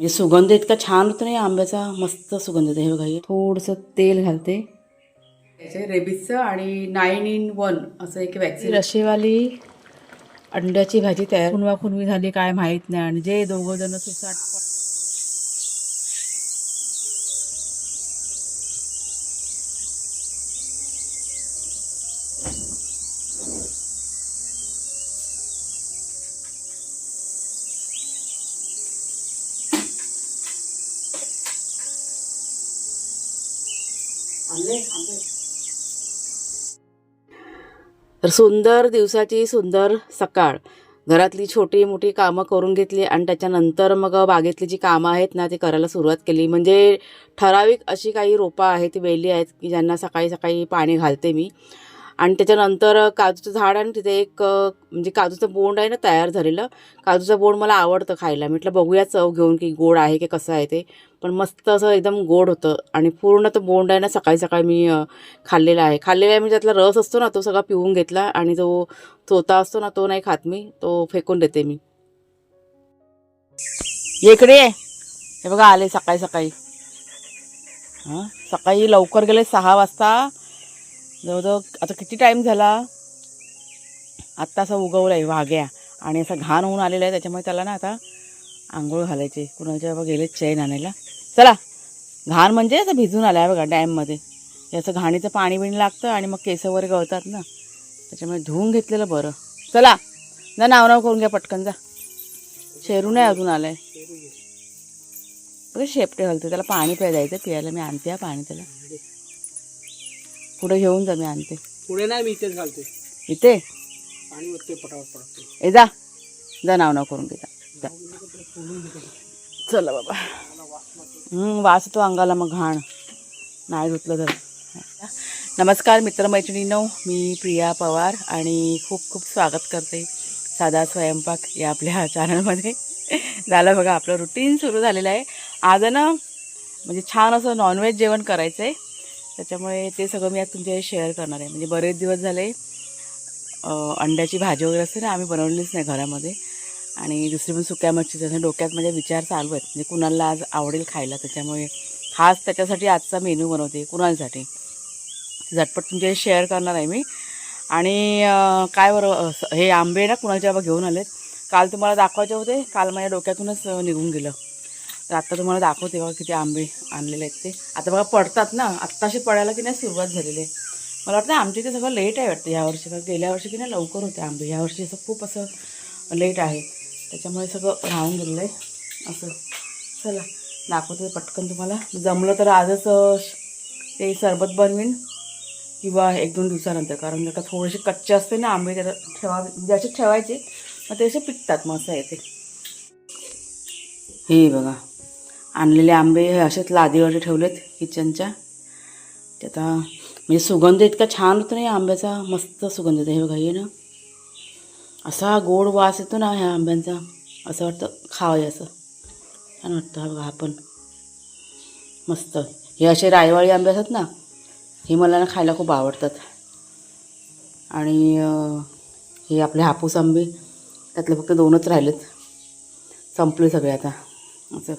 म्हणजे सुगंध इतका छान होतो ना आंब्याचा? मस्त सुगंध येतो हे बघा हे थोडंसं तेल घालते. याचे रेबीजचं आणि नाईन इन वन असं एक वॅक्सिन रशेवाली अंड्याची भाजी तयार खुनवा खुनवी झाली काय माहीत नाही. आणि जे दोघं जण सुसाट तर सुंदर दिवसाची सुंदर सकाळ. घरातली छोटी मोठी कामं करून घेतली आणि त्याच्यानंतर मग बागेतली जी कामं आहेत ना ती करायला सुरुवात केली. म्हणजे ठराविक अशी काही रोपं आहेत ती वेली आहेत की ज्यांना सकाळी सकाळी पाणी घालते मी. आणि त्याच्यानंतर काजूचं झाड आणि तिथे एक म्हणजे काजूचं बोंड आहे ना तयार झालेलं. काजूचं बोंड मला आवडतं खायला. म्हटलं बघूया चव घेऊन की गोड आहे की कसं आहे ते. पण मस्त असं एकदम गोड होतं. आणि पूर्ण तो बोंड आहे ना सकाळी सकाळी मी खाल्लेला आहे. खाल्लेला आहे म्हणजे त्यातला रस असतो ना तो सगळा पिऊन घेतला आणि जो तोता असतो ना तो नाही खात मी. तो फेकून देते मी. इकडे हे बघा आले सकाळी सकाळी. हां? सकाळी लवकर गेले सहा वाजता. जवळजवळ आता किती टाईम झाला? आत्ता असं उगवलं आहे वाघ्या आणि असं घाण होऊन आलेलं आहे त्याच्यामुळे त्याला ना आता आंघोळ घालायची कुणाच्या बाबा गेले चैन आणायला. चला घाण म्हणजे असं भिजून आलं आहे बघा डॅममध्ये. असं घाणीचं पाणी बिणी लागतं आणि मग केस वगैरे गळतात ना. त्याच्यामुळे धुवून घेतलेलं बरं. चला जा नाव नाव करून घ्या पटकन जा. शेरू नाही अजून आलाय. बघा शेपटे घालते त्याला पाणी प्यायला जायचं पियायला. मी आणते हा पाणी त्याला. पुढे घेऊन जा मी आणते. पुढे नाही मी इथेच घालते. इथे? पाणी पडते ए जा. जा नाव नाव करून घेता जा. चला बाबा. वाचतो अंगाला मग घाण. नाही धुतलं तर. नमस्कार मित्रमैत्रिणीनो मी प्रिया पवार आणि खूप खूप स्वागत करते साधा स्वयंपाक या आपल्या चॅनलमध्ये. झालं बघा आपलं रुटीन सुरू झालेलं आहे. आज ना म्हणजे छान असं नॉनव्हेज जेवण करायचं आहे त्याच्यामुळे ते सगळं मी आज तुमच्याशी शेअर करणार आहे. म्हणजे बरेच दिवस झाले अंड्याची भाजी वगैरे असते ना आम्ही बनवलीच नाही घरामध्ये. आणि दुसरी पण सुक्या मच्छीचं डोक्यात माझ्या विचार चालू आहेत म्हणजे कुणाला आज आवडेल खायला त्याच्यामुळे खास त्याच्यासाठी आजचा मेनू बनवते कुणासाठी झटपट तुमच्याशी शेअर करणार आहे मी. आणि काय बरं हे आंबे ना कुणाच्या बाबा घेऊन आलेत. काल तुम्हाला दाखवायचे होते काल माझ्या डोक्यातूनच निघून गेलं. तर आत्ता तुम्हाला दाखवते बघा किती आंबे आणलेले आहेत ते. आता बघा पडतात ना आत्ताशी पडायला की नाही सुरुवात झालेली आहे. मला वाटतं आमच्या इथे सगळं लेट आहे वाटतं. यावर्षी कारण गेल्या वर्षी की नाही लवकर होते आंबे. यावर्षी असं खूप असं लेट आहे. त्याच्यामुळे सगळं राहून गेलेलं आहे. असं. चला दाखवते पटकन तुम्हाला. जमलं तर आजच ते सरबत बनवीन. किंवा एक दोन दिवसानंतर. कारण जर का थोडेसे कच्चे असते ना आंबे त्याला ठेवा म्हणजे असे ठेवायचे मग ते असे पिकतात मग असं आहे ते हे बघा. आणलेले आंबे हे असेच लादीवर ठेवलेत किचनच्या. त्याचा आता म्हणजे सुगंध इतका छान होतो ना या आंब्याचा. मस्त सुगंध येतो. हे बघा हे ना. असा गोड वास येतो ना ह्या आंब्यांचा असं वाटतं खावं असं. छान वाटतं हा बघा हा पण मस्त. हे असे रायवाळी आंबे असतात ना हे मला ना खायला खूप आवडतात. आणि हे आपले हापूस आंबे त्यातले फक्त दोनच राहिलेत. संपले सगळे आता. असं.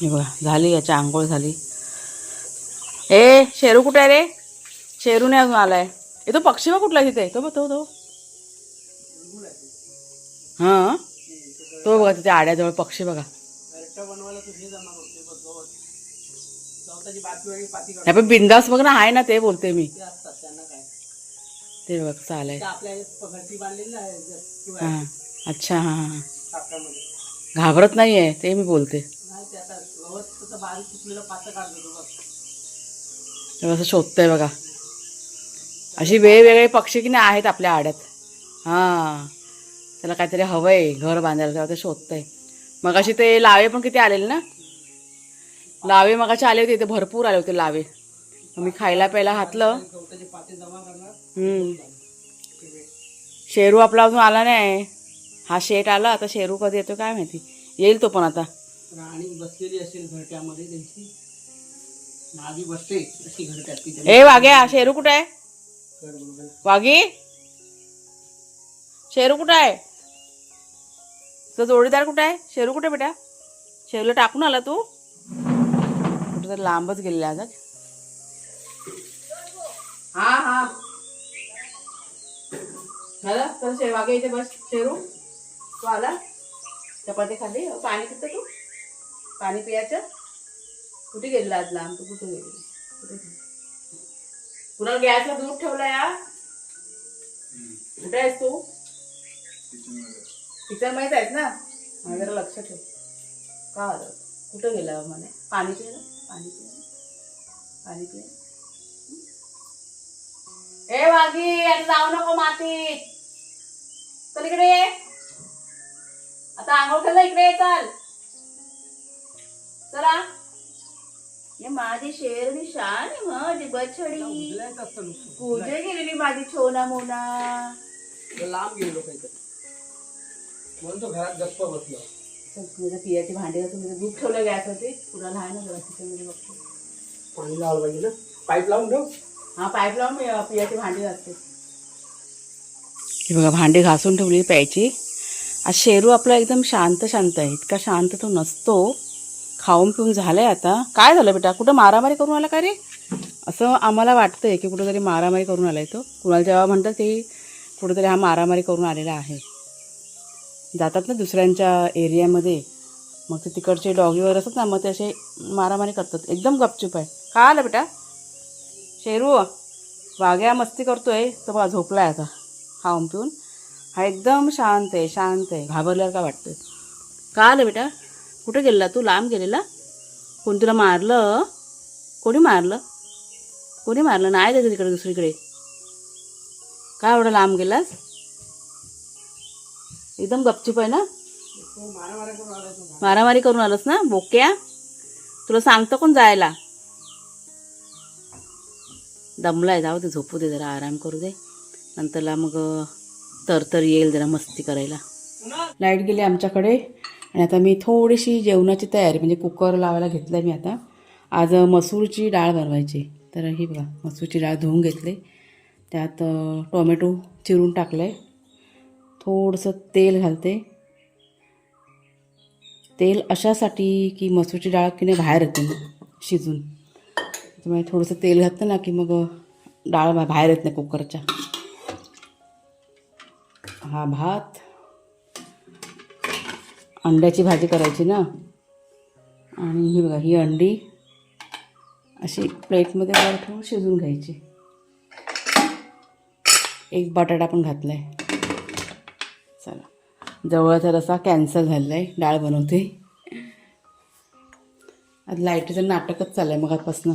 हे बघा झाली याची आंघोळ झाली. ए शेरू कुठे आहे रे? शेरू नाही अजून आला आहे तो पक्षी बघ कुठला आहे तिथे. तो बघ तो तो. हां? तो बघा तिथे आड्याजवळ पक्षी बघा. नाही पण बिंदास बघ ना आहे ना ते बोलते मी. ते बघ चालेल हां अच्छा हां हां घाबरत नाही आहे ते मी बोलते. ते असं शोधतंय बघा. अशी वेगवेगळे पक्षी की नाही आहेत आपल्या आड्यात. हां. त्याला काहीतरी हवं आहे घर बांधायला तेव्हा ते शोधतंय. मग अशी ते लावे पण किती आलेले ना? लावे मगाशी आले होते इथे भरपूर आले होते लावे. मग मी खायला प्यायला घातलं. शेरू आपला अजून आला नाही. हा शेट आला आता शेरू कधी येतो काय माहिती? येईल तो पण आता. राणी बसलेली असेल घरट्यामध्ये त्यांची. नावी बसते अशी घरट्यात ती ए वाघ्या शेरू कुठं आहे? वाघी? शेरू कुठं आहे? तो जोडीदार कुठे आहे? शेरू कुठे बेटा? शेरूला टाकून आला तू? कुठं तर लांबच गेलेला आज हा हा. झालं? तर शेवागे इथे बस. शेरू तू आला? चपाती खाल्ली? पाणी पितं तू? पाणी पियाचं? कुठे गेलेला आज लांब? तू कुठे गेली कुठे कुणाला गॅसला दूध ठेवला या कुठे आहेस तू? किचन माहीत आहेस ना? हा जरा लक्ष ठेव. का आलं? कुठं गेला म्हणे? पाणी पिलं पाणी पिलं पाणी पिलं ए वागी आता जाऊ नको मातीत. चल इकडे ये. आता आंघोळ केलं इकडे ये चल. चला. ये माझी शेरनी शान माझी बछडी. पूजा गेलेली माझी छोना मोना लांब गेलो काहीतरी. म्हणून तो घरात गप्प बसलो. पियाची भांडी तिथे दूध ठेवलं गॅस होते तुला लहान किचनमध्ये बघतो. पाणी लावलं पाहिजे ना. पाईप लावून ठेव. हा पाईप लावून मी पियाची भांडी घासते. ही बघा भांडी घासून ठेवली प्यायची. आज शेरू आपला एकदम शांत शांत आहे. इतका शांत तो नसतो. खाऊन पिऊन झालंय आता. काय झालं बेटा? कुठं मारामारी करून आला का रे? असं आम्हाला वाटतंय की कुठंतरी मारामारी करून आलाय तो. कुणाला जेव्हा म्हणतात ते कुठंतरी हा मारामारी करून आलेला आहे. जातात ना दुसऱ्यांच्या एरियामध्ये. मग ते तिकडचे डॉगीवर असतात ना मग ते असे मारामारी करतात. एकदम गपचूप आहे. का आलं बेटा. शेरू वाघ्या मस्ती करतोय. तो बघा आहे आता. खाऊन पिऊन. हा एकदम शांत आहे शांत आहे. घाबरल्यावर का वाटतंय? का आलं बेटा. कुठे गेलेला तू? लांब गेलेला? कोण तुला मारलं? कोणी मारलं? कोणी मारलं? नाही जायचं तिकडे दुसरीकडे. काय एवढं लांब गेलास? एकदम गपचूप आहे ना? मारामारी करून आलंस ना बोक्या? तुला सांगतो कोण जायला. दमलाय जाऊ दे झोपू दे जरा आराम करू दे. नंतरला मग तर तर येईल जरा मस्ती करायला. लाइट गेली आमच्याकडे. आणि आता मी थोडीशी जेवणाची तयारी म्हणजे कुकर लावायला घेतलं आहे मी आता. आज मसूरची डाळ बनवायची. तर ही बघा मसूरची डाळ धुवून घेतली. त्यात टोमॅटो चिरून टाकलं आहे थोडंसं तेल घालते. तेल अशासाठी की मसूरची डाळ की नाही बाहेर येते मग शिजून. त्यामुळे थोडंसं तेल घातलं ना की मग डाळ बाहेर येत नाही कुकरच्या. हा भात. अंड्याची भाजी करायची ना. आणि ही बघा ही अंडी. अशी प्लेटमध्ये वर ठेवून शिजून घ्यायची. एक बटाटा पण घातला आहे चला. जवळचा रसा कॅन्सल झालेला आहे डाळ बनवते. आज लाईटीचं नाटकच चाललं आहे आजपासनं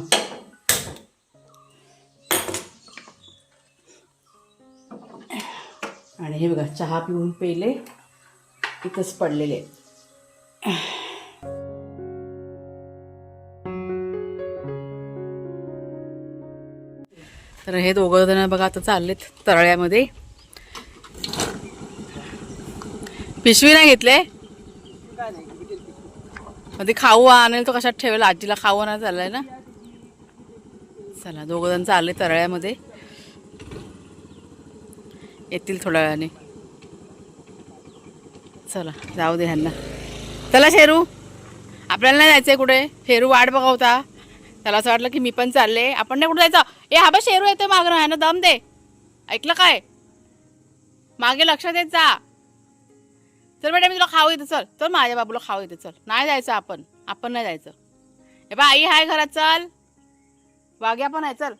आणि हे बघा चहा पिऊन पेले इथंच पडलेले. तर हे दोघं जण बघा आता चाललेत तळ्यामध्ये. पिशवी नाही घेतले? ते खाऊ आणेल तो कशात ठेवेल? आजीला खाऊ आणायला चाललाय ना? चला दोघं जण चालले तरळ्यामध्ये. येतील थोड्या वेळाने. चला जाऊ दे ह्यांना. चला शेरू. आपल्याला नाही जायचंय कुठे? शेरू वाट बघवता. त्याला असं वाटलं की मी पण चालले. आपण नाही कुठे जायचं? ए हा बा शेरू येतोय मागं. ह्यानं दम दे. ऐकलं काय? मागे लक्षात येत जा. चल बेटा मी तुला खाऊ येते चल. चल माझ्या बाबूला खाऊ येते चल. नाही जायचं आपण. आपण नाही जायचं. हे बा आई हाय घरात चल. वाघ्या पण आहे चल.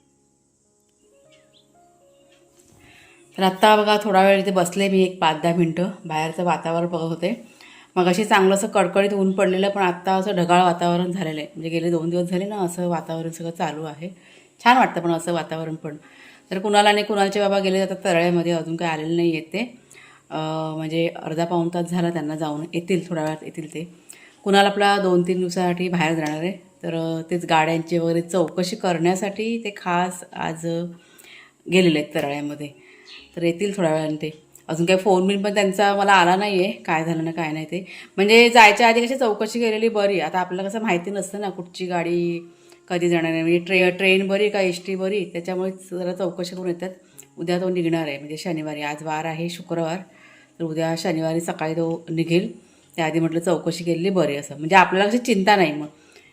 तर आत्ता बघा थोडा वेळ इथे बसले मी एक पाच दहा मिनटं. बाहेरचं वातावरण बघत होते. मग अशी चांगलं असं कडकडीत ऊन पडलेलं पण आत्ता असं ढगाळ वातावरण झालेलं आहे. म्हणजे गेले दोन दिवस झाले ना असं वातावरण सगळं चालू आहे. छान वाटतं पण असं वातावरण पण. तर कुणाला नाही कुणालचे बाबा गेले जातात तरळ्यामध्ये अजून काही आलेलं नाही येते म्हणजे अर्धा पाऊण तास झाला त्यांना जाऊन. येतील थोड्या वेळात येतील ते. कुणाला आपला दोन तीन दिवसासाठी बाहेर जाणार आहे. तर तेच गाड्यांची वगैरे चौकशी करण्यासाठी ते खास आज गेलेले आहेत तरळ्यामध्ये. तर येतील थोड्या वेळाने ते. अजून काही फोन बिन पण त्यांचा मला आला नाही आहे काय झालं ना काय नाही ते. म्हणजे जायच्या आधी कशी चौकशी केलेली बरी. आता आपल्याला कसं माहिती नसतं ना कुठची गाडी कधी जाणार आहे. म्हणजे ट्रे ट्रेन बरी का एस टी बरी? त्याच्यामुळे जरा चौकशी करून येतात. उद्या तो निघणार आहे. म्हणजे शनिवारी. आज वार आहे शुक्रवार. तर उद्या शनिवारी सकाळी तो निघेल. त्याआधी म्हटलं चौकशी केलेली बरी असं. म्हणजे आपल्याला कशी चिंता नाही मग.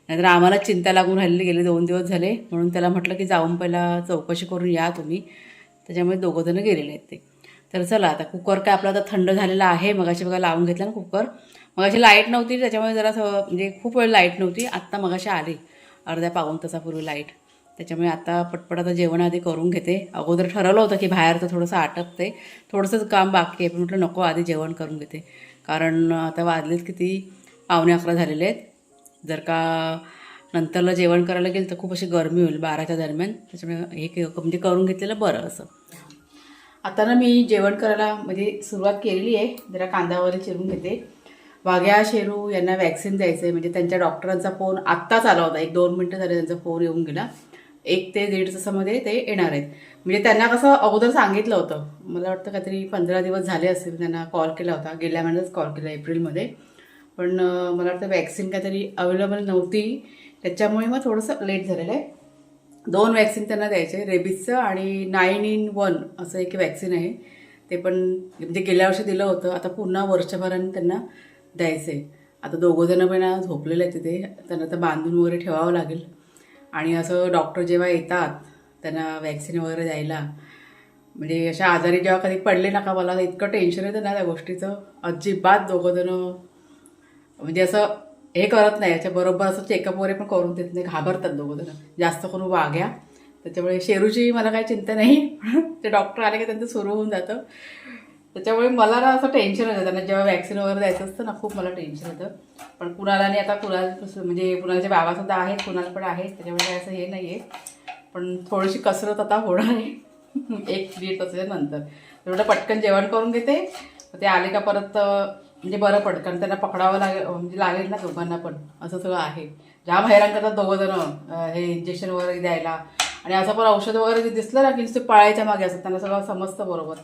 नाहीतर आम्हाला चिंता लागून राहिलेली गेले दोन दिवस झाले. म्हणून त्याला म्हटलं की जाऊन पहिला चौकशी करून या तुम्ही. त्याच्यामुळे दोघंजणं गेलेले आहेत ते. तर चला आता कुकर काय आपला आता थंड झालेला आहे. मगाशी बघा लावून घेतला ना कुकर. मगाशी लाइट नव्हती. त्याच्यामुळे जरा म्हणजे खूप वेळ लाइट नव्हती. आत्ता मगाशी आली. अर्ध्या पाऊण तासापूर्वी लाइट. त्याच्यामुळे आता पटपट आता जेवण आधी करून घेते. अगोदर ठरवलं होतं की बाहेर तर थोडंसं आटपते. थोडंसंच काम बाकी आहे. पण म्हटलं नको आधी जेवण करून घेते. कारण आता वाजलेत किती? पावणे अकरा झालेले आहेत. जर का नंतरला जेवण करायला गेलं तर खूप अशी गरमी होईल बाराच्या दरम्यान. त्याच्यामुळे हे के- म्हणजे करून घेतलेलं बरं असं. आता ना मी जेवण करायला म्हणजे सुरुवात केलेली आहे. जरा कांदा वगैरे चिरून घेते. वाघ्या शेरू यांना वॅक्सिन द्यायचं आहे म्हणजे त्यांच्या डॉक्टरांचा फोन आत्ताच आला होता. एक दोन मिनटं झाले त्यांचा फोन येऊन गेला. एक ते दीड तासामध्ये ते येणार आहेत. म्हणजे त्यांना कसं अगोदर सांगितलं होतं. मला वाटतं काहीतरी पंधरा दिवस झाले असतील त्यांना कॉल केला होता. गेल्या महिन्यातच कॉल केला एप्रिलमध्ये. पण मला वाटतं वॅक्सिन काहीतरी अवेलेबल नव्हती. त्याच्यामुळे मग थोडंसं लेट झालेलं आहे. दोन वॅक्सिन त्यांना द्यायचे रेबीजचं आणि नाईन इन वन असं एक वॅक्सिन आहे. ते पण म्हणजे गेल्या वर्षी दिलं होतं. आता पुन्हा वर्षभराने त्यांना द्यायचं आहे आता दोघं जणं पण झोपलेलं आहे तिथे. त्यांना तर बांधून वगैरे ठेवावं लागेल. आणि असं डॉक्टर जेव्हा येतात त्यांना वॅक्सिन वगैरे द्यायला म्हणजे अशा आजारी जेव्हा कधी पडले नका मला इतकं टेन्शन येतं ना त्या गोष्टीचं. अजिबात दोघंजणं म्हणजे असं हे करत नाही. याच्या बरोबर असं चेकअप वगैरे पण करून देत नाही. घाबरतात दोघं जण. जास्त करून वाघ्या. त्याच्यामुळे शेरूची मला काही चिंता नाही. ते डॉक्टर आले की त्यांचं सुरू होऊन जातं. त्याच्यामुळे मला ना असं टेन्शन होतं त्यांना जेव्हा वॅक्सिन वगैरे द्यायचं असतं ना खूप मला टेन्शन होतं पण कुणाला आणि आता कुणाल म्हणजे कुणालचे बाबासुद्धा आहेत कुणाला पण आहेत. त्याच्यामुळे काय असं हे नाही आहे पण थोडीशी कसरत आता होणार आहे. एक दीड तासाच्या नंतर. तेवढं पटकन जेवण करून घेते. ते आले का परत म्हणजे बरं पडतं. कारण त्यांना पकडावं लागेल म्हणजे लागेल ना दोघांना पण. असं सगळं आहे. जाम हैराण करतात दोघं जण हे इंजेक्शन वगैरे द्यायला. आणि असं पण औषध वगैरे दिसलं ना की ते पळायच्या मागे असतात. त्यांना सगळं समजतं बरोबर.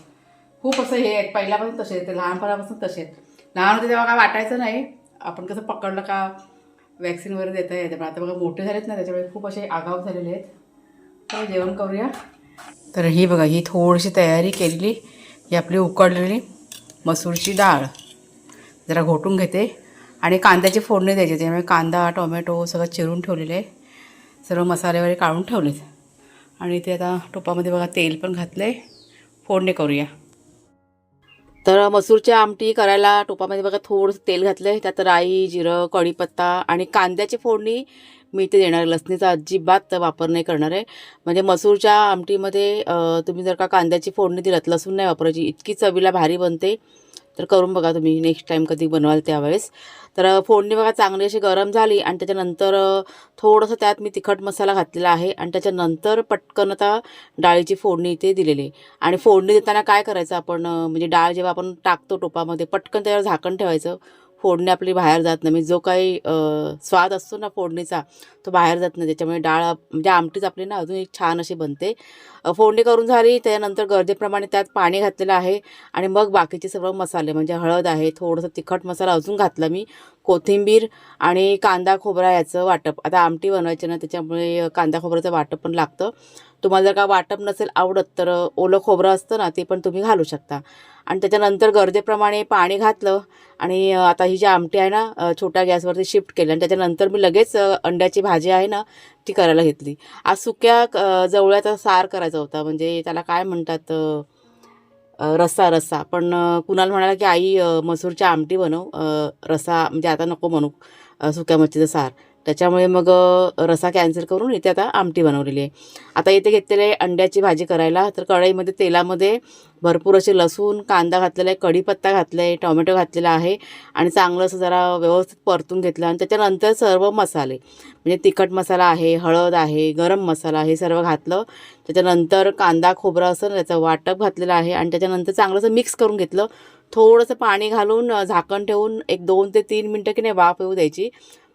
खूप असं हे आहेत. पहिल्यापासून तसे आहेत. ते लहानपणापासून तसे आहेत. लहान होते तेव्हा काय वाटायचं नाही. आपण कसं पकडलं का वॅक्सिन वगैरे देता येते. पण आता बघा मोठे झालेत ना त्याच्यामुळे खूप असे आगाव झालेले आहेत. तर जेवण करूया. तर ही बघा ही थोडीशी तयारी केलेली. ही आपली उकडलेली मसूरची डाळ. जरा घोटून घेते. आणि कांद्याची फोडणी द्यायची. त्यामुळे कांदा टोमॅटो सगळं चिरून ठेवलेले आहे. सर्व मसाले वगैरे काढून ठेवलेत. आणि ते आता टोपामध्ये बघा तेल पण घातलं आहे फोडणी करूया. तर मसूरच्या आमटी करायला टोपामध्ये बघा थोडंसं तेल घातलं आहे त्यात राई जिरं कढीपत्ता आणि कांद्याची फोडणी मी इथे देणार आहे. लसणीचा अजिबात वापर नाही करणार आहे म्हणजे मसूरच्या आमटीमध्ये तुम्ही जर का कांद्याची फोडणी दिलात लसूण नाही वापरायची इतकी चवीला भारी बनते तर करून बघा तुम्ही. नेक्स्ट टाईम कधी बनवाल त्यावेळेस. तर फोडणी बघा चांगली अशी गरम झाली आणि त्याच्यानंतर थोडंसं त्यात मी तिखट मसाला घातलेला आहे आणि त्याच्यानंतर पटकन आता डाळीची फोडणी इथे दिलेली आहे. आणि फोडणी देताना काय करायचं आपण म्हणजे डाळ जेव्हा आपण टाकतो टोपामध्ये पटकन त्यावर झाकण ठेवायचं. फोडणी आपली बाहेर जात नाही. म्हणजे जो काही स्वाद असतो ना फोडणीचा तो बाहेर जात नाही. त्याच्यामुळे डाळ म्हणजे आमटीच आपली ना अजून एक छान अशी बनते. फोडणी करून झाली त्यानंतर गरजेप्रमाणे त्यात पाणी घातलेलं आहे आणि मग बाकीचे सर्व मसाले म्हणजे हळद आहे थोडंसं तिखट मसाला अजून घातला मी. कोथिंबीर आणि कांदा खोबरा याचं वाटप. आता आमटी बनवायची ना त्याच्यामुळे कांदा खोबऱ्याचं वाटप पण लागतं. तुम्हाला जर का वाटप नसेल आवडत तर ओलं खोबरं असतं ना ते पण तुम्ही घालू शकता. आणि त्याच्यानंतर गरजेप्रमाणे पाणी घातलं आणि आता ही जी आमटी आहे ना छोट्या गॅसवरती शिफ्ट केली आणि त्याच्यानंतर मी लगेच अंड्याची भाजी आहे ना ती करायला घेतली. आज सुक्या जवळ्याचा सार करायचा होता म्हणजे त्याला काय म्हणतात रस्सा रस्सा. पण कुणाला म्हणाला की आई मसूरच्या मसूरची आमटी बनव रस्सा म्हणजे आता नको म्हणू सुक्या मच्छीचा सार. त्याच्यामुळे मग रसा कॅन्सल करून इथे आता आमटी बनवलेली आहे. आता इथे घेतलेले आहे अंड्याची भाजी करायला तर कढईमध्ये तेलामध्ये भरपूर असे लसूण कांदा घातलेला आहे कढीपत्ता घातला आहे टोमॅटो घातलेला आहे आणि चांगलं असं जरा व्यवस्थित परतून घेतलं आणि त्याच्यानंतर सर्व मसाले म्हणजे तिखट मसाला आहे हळद आहे गरम मसाला हे सर्व घातलं. त्याच्यानंतर कांदा खोबरं असं त्याचं वाटप घातलेलं आहे आणि त्याच्यानंतर चांगलं असं मिक्स करून घेतलं. थोडंसं पाणी घालून झाकण ठेवून एक दोन ते तीन मिनटं की नाही वाफ येऊ द्यायची.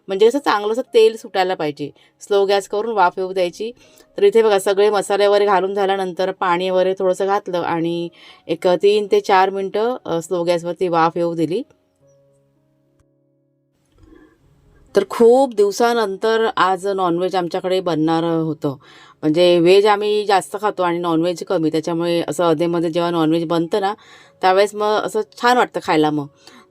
म्हणजे कसं चांगलं असं तेल सुटायला पाहिजे. स्लो गॅस करून वाफ येऊ द्यायची. तर इथे बघा सगळे मसाले वगैरे घालून झाल्यानंतर पाणी वगैरे थोडंसं घातलं आणि एक तीन ते चार मिनटं स्लो गॅसवरती वाफ येऊ दिली. तर खूप दिवसानंतर आज नॉनव्हेज आमच्याकडे बनणार होतं. म्हणजे व्हेज आम्ही जास्त खातो आणि नॉनव्हेज कमी. त्याच्यामुळे असं अधेमध्ये जेव्हा नॉनव्हेज बनतं ना त्यावेळेस मग असं छान वाटतं खायला मग.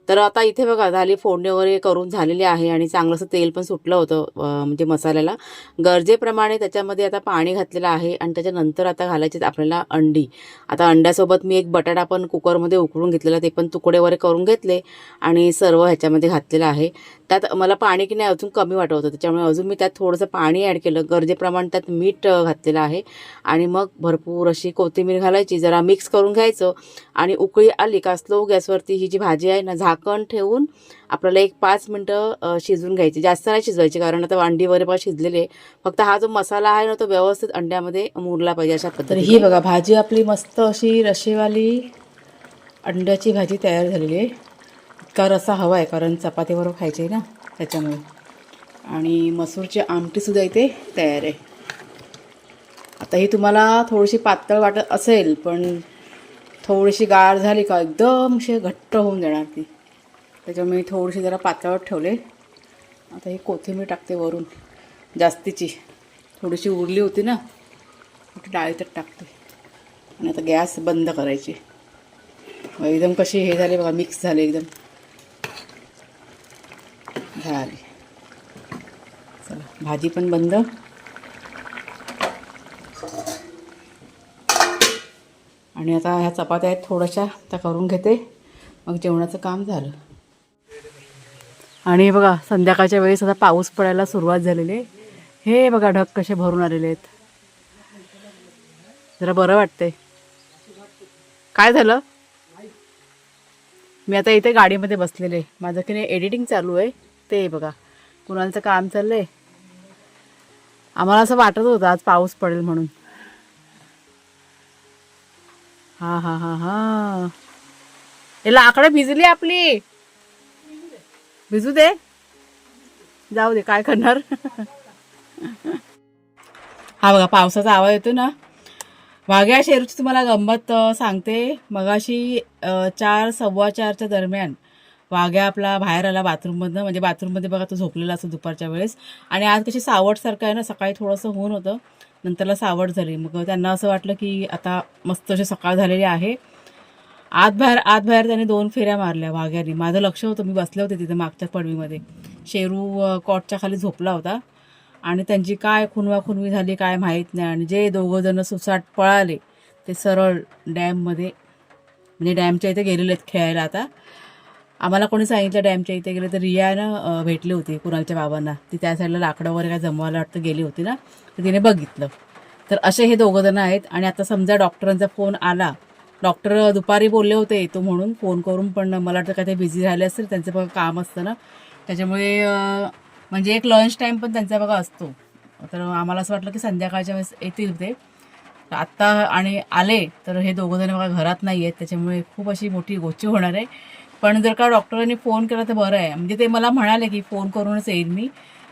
तर आता इथे बघा झाली फोडणी वगैरे करून झालेली आहे आणि चांगलंसं तेल पण सुटलं होतं म्हणजे मसाल्याला. गरजेप्रमाणे त्याच्यामध्ये आता पाणी घातलेलं आहे आणि त्याच्यानंतर आता घालायचे आपल्याला अंडी. आता अंड्यासोबत मी एक बटाटा पण कुकरमध्ये उकळून घेतलेला ते पण तुकडे वगैरे करून घेतले आणि सर्व ह्याच्यामध्ये घातलेलं आहे. त्यात मला पाणी की नाही अजून कमी वाटत होतं त्याच्यामुळे अजून मी त्यात थोडंसं पाणी ॲड केलं. गरजेप्रमाणे त्यात मीठ घातलेलं आहे आणि मग भरपूर अशी कोथिंबीर घालायची जरा मिक्स करून घ्यायचं आणि उकळी आली का स्लो गॅसवरती ही जी भाजी आहे ना झाकण ठेवून आपल्याला एक पाच मिनटं अं, शिजवून घ्यायची. जास्त नाही शिजवायची कारण आता अंडी वगैरे पण शिजलेली फक्त हा जो मसाला आहे ना तो व्यवस्थित अंड्यामध्ये मुरला पाहिजे अशा पद्धतीने ही बघा भाजी आपली मस्त अशी रशेवाली अंड्याची भाजी तयार झालेली आहे. इतका रसा हवा आहे कारण चपातीबरोबर खायची आहे ना त्याच्यामुळे. आणि मसूरची आमटीसुद्धा इथे तयार आहे. आता ही तुम्हाला थोडीशी पातळ वाटत असेल पण थोडीशी गार झाली का एकदम अशी घट्ट होऊन जाणार ती. त्याच्यामुळे थोडीशी जरा पातळत ठेवले आता ही कोथिंबीर टाकते वरून. जास्तीची. थोडीशी उरली होती ना ती डाळीतच टाकते. आणि आता गॅस बंद करायची. एकदम कशी हे झाले बघा मिक्स झाले एकदम. झाली. चला भाजी पण बंद. आणि आता ह्या चपात्या आहेत थोड्याशा त्या करून घेते. मग जेवणाचं काम झालं. आणि बघा संध्याकाळच्या वेळेस आता पाऊस पडायला सुरुवात झालेली आहे. हे बघा ढग कसे भरून आलेले आहेत. जरा बरं वाटतंय. काय झालं? मी आता इथे गाडीमध्ये बसलेले माझं की नाही एडिटिंग चालू आहे. ते बघा कुणालचं काम चाललं आहे आम्हाला असं वाटत होतं आज पाऊस पडेल म्हणून. हा हा हा हा. हे लाकडं भिजली आपली. भिजू दे. जाऊ दे काय करणार? हा बघा पावसाचा आवाज येतो ना. वाघ्या शेरूची तुम्हाला गंमत सांगते. मगाशी चार सव्वा चारच्या दरम्यान वाघ्या आपला बाहेर आला बाथरूममधनं. म्हणजे बाथरूममध्ये बघा तो झोपलेला असतो दुपारच्या वेळेस. आणि आज कशी सावटसारखं आहे ना सकाळी थोडंसं होऊन होतं. नंतरला सावट झाली. मग त्यांना असं वाटलं की आता मस्त अशी सकाळ झालेली आहे. आतबाहेर आतबाहेर त्याने दोन फेऱ्या मारल्या वाघ्याने. माझं लक्ष होतं मी बसले होते तिथे मागच्या पडवीमध्ये. शेरू कॉटच्या खाली झोपला होता. आणि त्यांची काय खुनवाखुनवी झाली काय माहीत नाही. आणि जे दोघं जण सुसाट पळाले ते सरळ डॅममध्ये म्हणजे डॅमच्या इथे गेलेले आहेत खेळायला आता. आम्हाला कोणी सांगितलं डॅमच्या इथे गेले तर रियानं भेटली होती कुणालच्या बाबांना. ती त्या साईडला लाकडं वगैरे काय जमवायला वाटतं गेली होती ना तर तिने बघितलं. तर असे हे दोघं जण आहेत. आणि आता समजा डॉक्टरांचा फोन आला डॉक्टर दुपारी बोलले होते येतो म्हणून फोन करून पण मला वाटतं काय ते बिझी झाले असतील त्यांचं बघा काम असतं ना. त्याच्यामुळे म्हणजे एक लंच टाईम पण त्यांचा बघा असतो. तर आम्हाला असं वाटलं की संध्याकाळच्या वेळेस येतील ते. आत्ता आणि आले तर हे दोघं जण बघा घरात नाही आहेत त्याच्यामुळे खूप अशी मोठी गोष्टी होणार आहे. पण जर का डॉक्टरांनी फोन केला तर बरं आहे. म्हणजे ते मला म्हणाले की फोन करूनच येईल मी.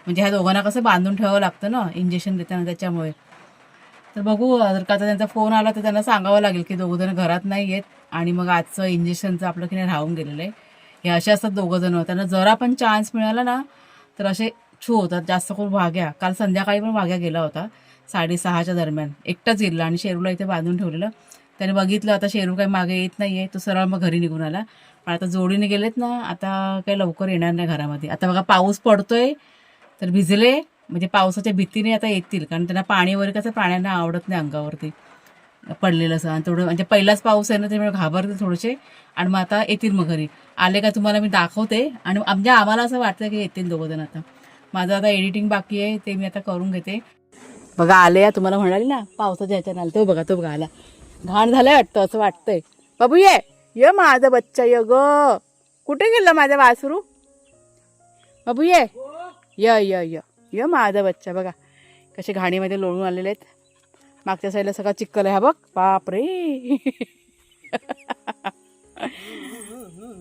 म्हणजे ह्या दोघांना कसं बांधून ठेवावं लागतं ना इंजेक्शन देताना त्याच्यामुळे. तर बघू जर का आता त्यांचा फोन आला तर त्यांना सांगावं लागेल की दोघं जण घरात नाही आहेत आणि मग आजचं इंजेक्शनचं आपलं की नाही राहून गेलेलं आहे. हे असे असतात दोघं जण. त्यांना जरा पण चान्स मिळाला ना तर असे छू होतात. जास्त करून वाघ्या. काल संध्याकाळी पण वाघ्या गेला होता साडेसहाच्या दरम्यान. एकटाच गेला आणि शेरूला इथे बांधून ठेवलेलं. त्याने बघितलं आता शेरू काही मागे येत नाही आहे तो सरळ मग घरी निघून आला. पण आता जोडीने गेलेत ना आता काही लवकर येणार नाही घरामध्ये. आता बघा पाऊस पडतोय तर भिजले. म्हणजे पावसाच्या भीतीने आता येतील कारण त्यांना पाणी वगैरे कसं प्राण्यांना आवडत नाही अंगावरती. पडलेलं असं आणि थोडं म्हणजे पहिलाच पाऊस आहे ना त्यामुळे घाबरते थोडेसे. आणि मग आता येतील मग घरी. आले का तुम्हाला मी दाखवते. आणि म्हणजे आम्हाला असं वाटतं की येतील दोघं जण आता. माझं आता एडिटिंग बाकी आहे ते मी आता करून घेते. बघा आले या तुम्हाला म्हणाली ना पावसाच्या ह्याच्यानं आलं. तो बघा तो बघा आला. घाण झालंय वाटतं असं वाटतंय. बाबू ये ये माझा बच्चा ये ग. कुठे गेलं माझ्या वासरू? बाबू ये य य. य य माझा बच्चा बघा. कसे घाणीमध्ये लोळून आलेले आहेत. मागच्या साईडला सगळा चिक्कल आहे हा बघ. बाप रे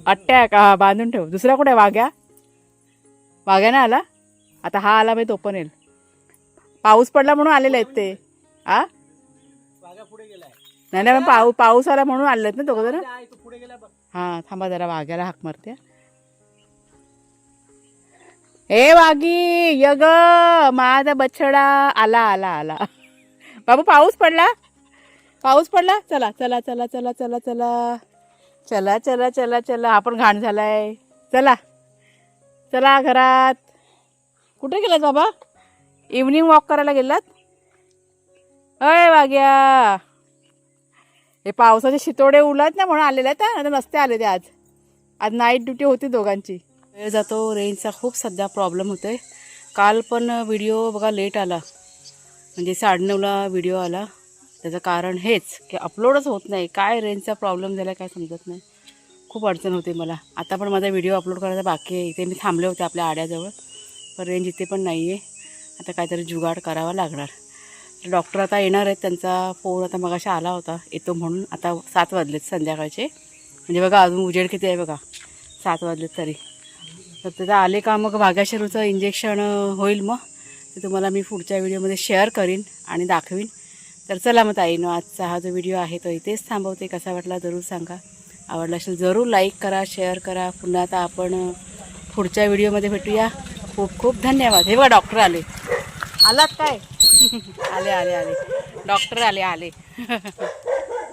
अटॅक हा बांधून ठेव. दुसरा कुठे वाघ्या? वाघ्या ना आला? आता हा आला बाई तो पण येईल. पाऊस पडला म्हणून आलेले आहेत ते. आ? नाही नाही पाऊ पाऊस आला म्हणून आलेले आहेत ना दोघं तो बघ. हा थांबा जरा वाघ्याला हाक मारते. ए वागी यग माझा बछडा आला आला आला. बाबू पाऊस पडला? पाऊस पडला? चला चला चला चला चला चला. चला चला चला चला. आपण घाण झालाय. चला. चला घरात. कुठे गेलात बाबा? इव्हनिंग वॉक करायला गेलात? अय वाग्या. हे पावसाचे शितोडे उलत ना म्हणून आलेले आहेत हा. नसते आले ते आज. आज नाईट ड्युटी होती दोघांची. वेळ जातो रेंजचा खूप सध्या प्रॉब्लेम होतो आहे काल पण व्हिडिओ बघा लेट आला. म्हणजे साडेनऊला व्हिडिओ आला. त्याचं कारण हेच की अपलोडच होत नाही. काय रेंजचा प्रॉब्लेम झाला काय समजत नाही. खूप अडचण होते मला. आता पण माझा व्हिडिओ अपलोड करायचा बाकी आहे. इथे मी थांबले होते आपल्या आड्याजवळ. पण रेंज इथे पण नाही आहे आता काहीतरी जुगाड करावा लागणार. डॉक्टर आता येणार आहेत. त्यांचा फोन आता मगाशी आला होता. येतो म्हणून. आता सात वाजलेत संध्याकाळचे. म्हणजे बघा अजून उजेड किती आहे बघा. सात वाजलेत तरी. तर त्याचं आले का मग भाग्याशरूचं इंजेक्शन होईल मग. ते तुम्हाला मी पुढच्या व्हिडिओमध्ये शेअर करीन आणि दाखवीन. तर चला मग ताईनं आजचा हा जो व्हिडिओ आहे तो इथेच थांबवते. कसा वाटला जरूर सांगा. आवडला असेल जरूर लाईक करा शेअर करा. पुन्हा आता आपण पुढच्या व्हिडिओमध्ये भेटूया. खूप खूप धन्यवाद. हे बघा डॉक्टर आले. आलात काय? आले आले आले. डॉक्टर आले आले.